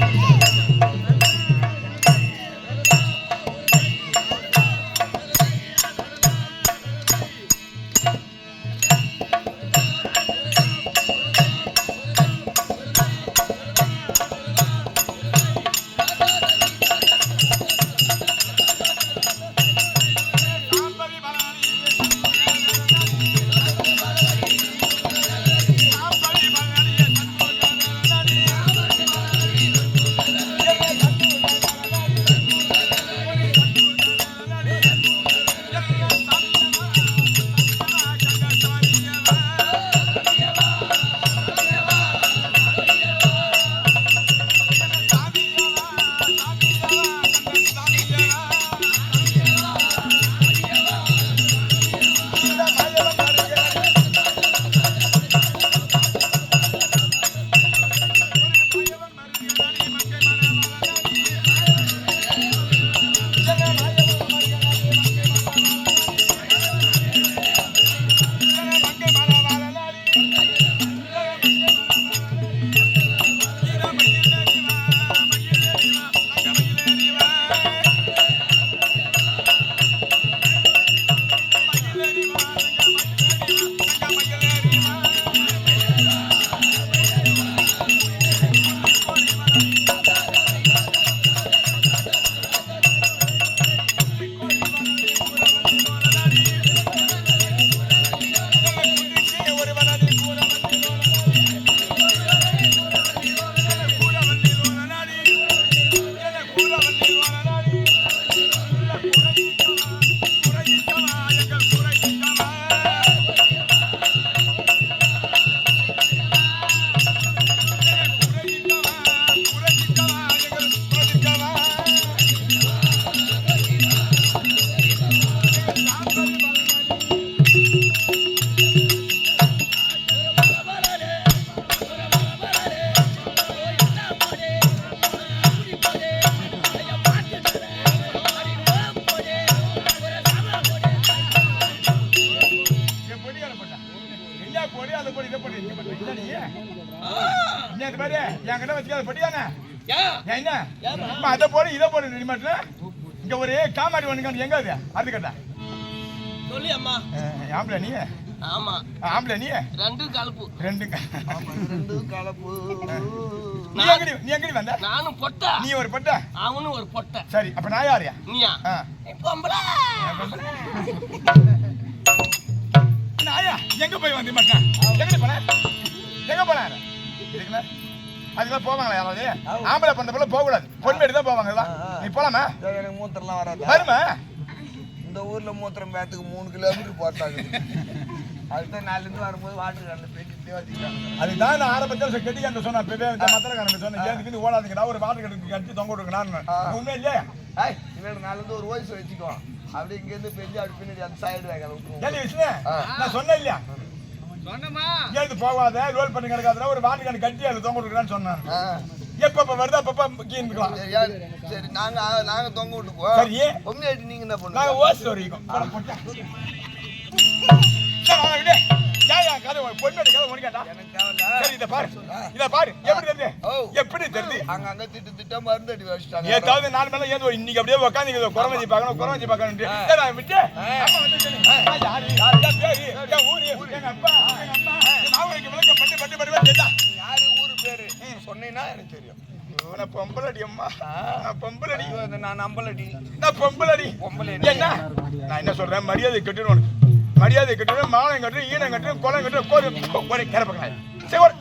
என் என்ன? அதை போடு, இதை போடு, மட்டும். இங்க ஒரு காமாடி ஒண்ணுங்க எங்க அது? அது கட்டா. சொல்லி அம்மா. ஆம்பளை நீ? ஆமா. ஆம்பளை நீ? ரெண்டு கலப்பு. ரெண்டுங்க ரெண்டு கலப்பு. நீ எங்கடி நீ எங்கடி வந்த? நானும் பொட்டை. நீ ஒரு பட்ட? அவனும் ஒரு பொட்டை. சரி அப்ப நான் யாருயா நீயா. பொம்பளை. நாயா எங்க போய் வந்து மச்சான் எங்க போன? எங்க போன? இதுக்குல அதுக்கெல்லாம் போவாங்களா யாராவது? ஆம்பளை பண்ண போல போக கூடாது பொண்ணு தான் போவாங்க எல்லாம். நீ போலாமா? எனக்கு மூத்திரம்லாம் வராது. வருமா? இந்த ஊர்ல மூத்திரம் பேத்துக்கு மூணு கிலோமீட்டர் போட்டாங்க. அதுதான் நாலுலேருந்து வரும்போது வாட்டர் அந்த பெட்டி வச்சுக்கிட்டாங்க. அதுதான் நான் ஆரம்பத்தில் கட்டி அந்த சொன்னேன். பெரிய மத்திரக்காரங்க சொன்னேன். ஏதுக்கு ஓடாதீங்கடா ஒரு வாட்டர் கட்டு கட்டி தொங்க விட்டுருக்கணும் உண்மை இல்லையா? ஏய் இவன் நாலுலேருந்து ஒரு வயசு வச்சுக்குவான். அப்படி இங்கேருந்து பெஞ்சு அப்படி பின்னாடி அந்த சைடு வேக விட்டுருவோம் ஏன் விஷ்ணு நான் சொன்னேன் இல்லையா? ஏது போகாத? ரோல் பண்ணி கிடக்காத ஒரு வாட்டர் கட்டு கட்டி அது தொங்க விட்டுருக்கான்னு சொன்னேன். ஆ. எப்ப வருதோ? அப்பப்ப கீழ்ந்துக்கலாம் சரி, நாங்க நாங்க தொங்க விட்டுக்குவோம். சரி. பொம்மையாட்டி நீங்க என்ன நாங்க பண்ணுங்க ஓசி வரைக்கும். என் கதை உனக்கு பொண்ணோட கதை உனக்கு கேட்டா? எனக்கு தேவையில்ல சரி, இதை பாரு. இதை பாரு. எப்படி தெரியுது? எப்படி தெரியுது? அங்க அங்க திட்டு திட்டா மருந்து அடி வச்சுட்டாங்க ஏதாவது நாலு மேல ஏதோ இன்னைக்கு அப்படியே உட்காந்து குறவஞ்சி பார்க்கணும், குறவஞ்சி விட்டு. சொல்லு. நான் யாரு? என் பேரு, என் ஊரு, எங்க அப்பா, எங்க அம்மா, விளக்கம் பட்டு, பட்டு. யாரு ஊரு பேரு சொன்னீங்கன்னா எனக்கு தெரியும் நான் பொம்பளடி அம்மா. நான் பொம்பளடி. நான் நம்பலடி நான் பொம்பளடி. பொம்பளை என்ன? நான் என்ன சொல்றேன் மரியாதை உனக்கு மரியாதை கட்டணும் மானம் கட்டணும் ஈனம் கட்டணும் குளம் கட்டணும் கோரி ஒரு கிளப்பக்கலாம் சரி ஒரு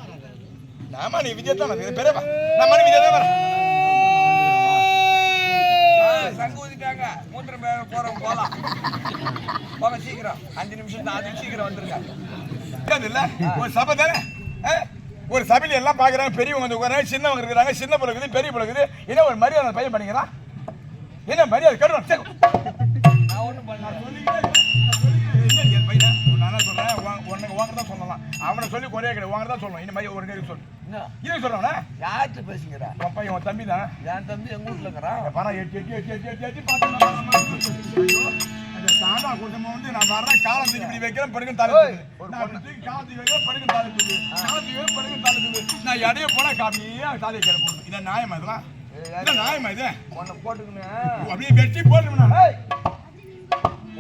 நாம நீ விஜய் தான் வந்து பெரியப்பா நான் மணி விஜய் தான் மூத்திரம் போறோம் போலாம். போங்க சீக்கிரம். அஞ்சு நிமிஷம் தான் அது சீக்கிரம் வந்துருங்க. இருக்காது இல்ல? ஒரு சபை தானே? ஒரு சபையில எல்லாம் பாக்குறாங்க பெரியவங்க வந்து உட்காராங்க சின்னவங்க இருக்கிறாங்க சின்ன பிள்ளை இருக்குது பெரிய பிள்ளை இருக்குது. என்ன ஒரு மரியாதை பையன் பண்ணிக்கிறான்? என்ன மரியாதை கட்டணும் அவனை சொல்லி குறைய கிடையாது. உங்க தான் சொல்லணும் இந்த மாதிரி ஒரு நேரம் சொல்லு. என்ன? இது சொல்றவன? யார்கிட்ட பேசுங்கிற உன் பையன் உன் தம்பி தான். என் தம்பி எங்க வீட்டுல இருக்கிறான்? பணம் எட்டி எட்டி எட்டி எட்டி எட்டி எட்டி பார்த்து சாதா குடும்பம் வந்து நான் வர்றேன் காலம் தூக்கி இப்படி வைக்கிறேன் படுக்கும் தலை தூக்கி. காலம் தூக்கி வைக்கிறேன் படுக்கும் தலை தூக்குது. காலம் தூக்கி படுக்கும் தலை. நான் இடைய போனா காப்பியே தாலியை கீழே போடுது இதான் நியாயமா இதெல்லாம்? நியாயமா இது? உன்னை போட்டுக்கின்னு அப்படியே வெட்டி ஏய்!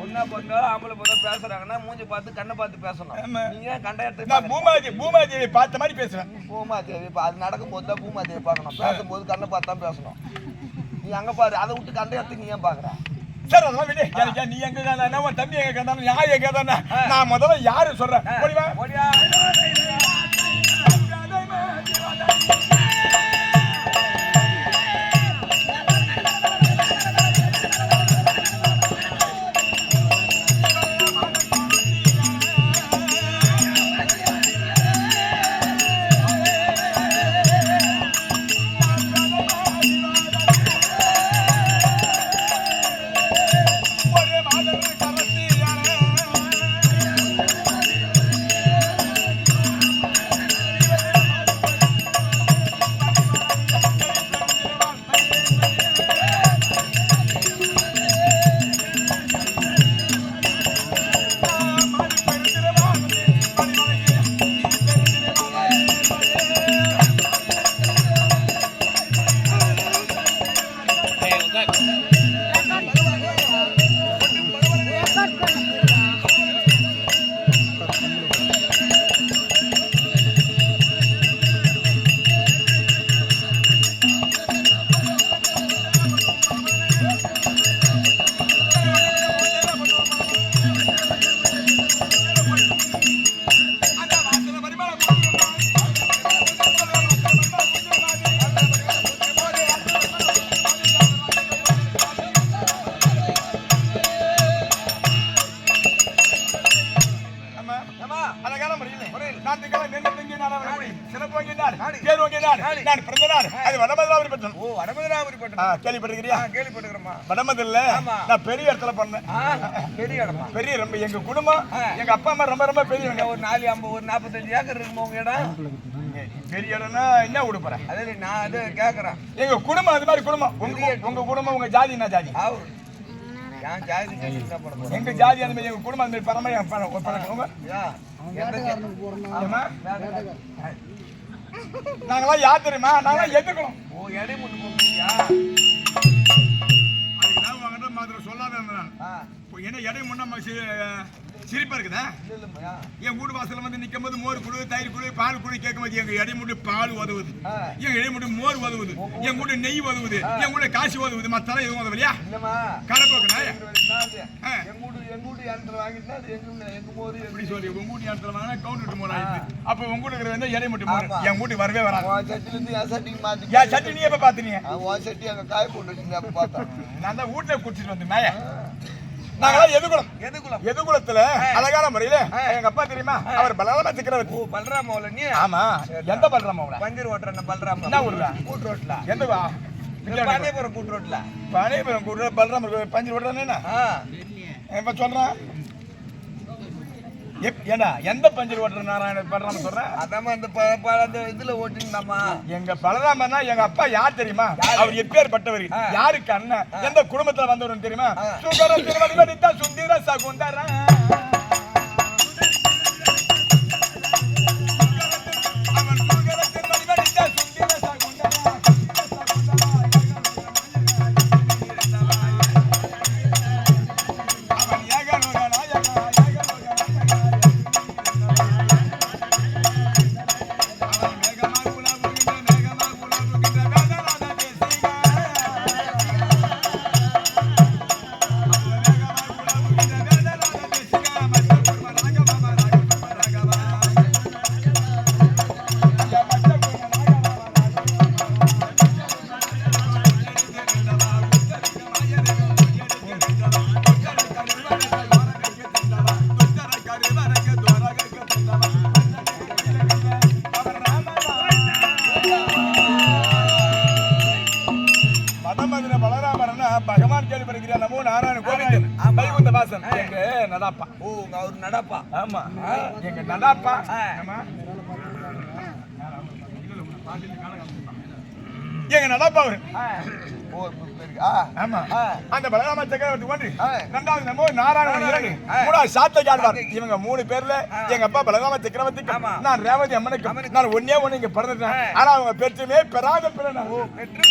பொண்ணா பொண்ணா ஆம்பளை பொண்ணா பேசுறாங்கன்னா மூஞ்சி பார்த்து கண்ணை பார்த்து பேசணும். நீங்க ஏன் கண்ட இடத்துல நான் பூமாதேவி பூமாதேவி பார்த்த மாதிரி பேசுவேன் பூமாதேவி இப்ப அது நடக்கும் போது தான் பூமாதேவி பார்க்கணும் பேசும்போது கண்ணை பார்த்து தான் பேசணும் நீ அங்க பாரு அதை விட்டு கண்ட இடத்துக்கு நீ ஏன் பாக்குற சார் அதெல்லாம் விடு எனக்கு நீ எங்க கேட்டானா உன் தம்பி எங்க கேட்டானா யார் எங்க கேட்டானா நான் முதல்ல யாரு சொல்றேன் ஓடிவா ஓடியா ஆமா பெரிய இடத்துல பண்ணேன் பெரிய இடமா? பெரிய ரொம்ப எங்க குடும்பம். எங்க அப்பா அம்மா ரொம்ப ரொம்ப பெரியவங்க. ஒரு நாலு ஐம்பது ஒரு நாற்பத்தஞ்சு ஏக்கர் இருக்குமா உங்க இடம்? பெரிய இடம்னா என்ன கொடுப்பறேன் அதே நான் அது கேட்கறேன் எங்க குடும்பம் அது மாதிரி குடும்பம். உங்க உங்க குடும்பம் உங்க ஜாதி என்ன ஜாதி? எங்க ஜாதி அந்த மாதிரி எங்க குடும்பம் அந்த மாதிரி பரம்பரை. நாங்களாம் யார் தெரியுமா? நாங்களாம் எதுக்கணும் ஓ எடை முட்டு போகிறியா அதுக்கு நான் வாங்கிட்ட மாதிரி சொல்லாத இருந்தேன். ஆ. இப்போ என்ன இடை முன்ன சிரிப்பா இருக்குதா? என் வீடு வாசல்ல வந்து நிக்கும் போது மோர் குடு தயிர் குடு பால் குடு கேட்கும் போது எங்க இடை முட்டு பால் உதவுது. எங்க இடை முட்டு மோர் உதவுது. என் கூட நெய் உதவுது. என் கூட காசு உதவுது. மத்தெல்லாம் எதுவும் உதவலையா? இல்லம்மா. கடைப்போக்கு நாய ஆ. எங்க வீடு எங்க வீடு யந்திரம் வாங்கிட்டு அது எங்க எங்க போது இப்படி சொல்லி உங்க வீட்டு இடத்துல வாங்கினா கவுண்ட் மோர் ஆயிடுது. அப்ப உங்க கூட இருக்கிற வந்து இடை முட்டு மோர். ஆமா. என் வீட்டுக்கு வரவே வராது. சட்டி நீ எப்ப பார்த்தேன். நான் தான் வீட்டுல குடிச்சிட்டு வந்தேன் நாங்களாம் எதுக்குளம் எதுக்குள்ள எதுகுலத்துல அழகான முறையில எங்க அப்பா தெரியுமா? அவர் பலராம சக்கரவர்த்தி ஓ பல்ராமாவுல நீ? ஆமா. எந்த பண்றாம அவள பஞ்சர் ஓட்டுற பல்ராமா? என்ன ஊர்ல? கூட்டு ரோட்ல. எந்த வா பாண்டியபுரம் கூட்டு ரோட்ல. பனைபுரம் கூட பலராம பஞ்சு விடுறானே ஆ. இப்ப சொல்றான் ஏண்டா எந்த பஞ்சர் ஓட்டுற நாராயண பலராம சொல்றேன் அதாம்மா இந்த அந்த இதுல ஓட்டிருந்தாம்மா எங்க பலராமன்னா எங்க அப்பா யார் தெரியுமா? அவர் எப்பேற்பட்டவர் ஆ. யாருக்கு அண்ணன்? எந்த குடும்பத்துல வந்தவர் தெரியுமா. சுந்தர திருவடிவடித்த சுந்தர சகுந்தரா. நடாப்பா. ஓ உங்க அவரு நடப்பா. ஆமா. எங்க நடாப்பா? எங்க நடப்பா அவரு. ஆமா. அந்த பலராம சக்கரவர்த்தி ஒன்று. ரெண்டாவது நம்ம நாராயணன் இரண்டு. மூணாவது ஆழ்வார் இவங்க மூணு பேர்ல எங்க அப்பா பலராம சக்கரவர்த்திக்கு ஆமா. நான் ரேவதி அம்மனுக்கு நான் ஒன்னே ஒண்ணு இங்க பிறந்துட்டேன் ஆனா அவங்க பெற்றுமே பெறாத நான். பெற்று.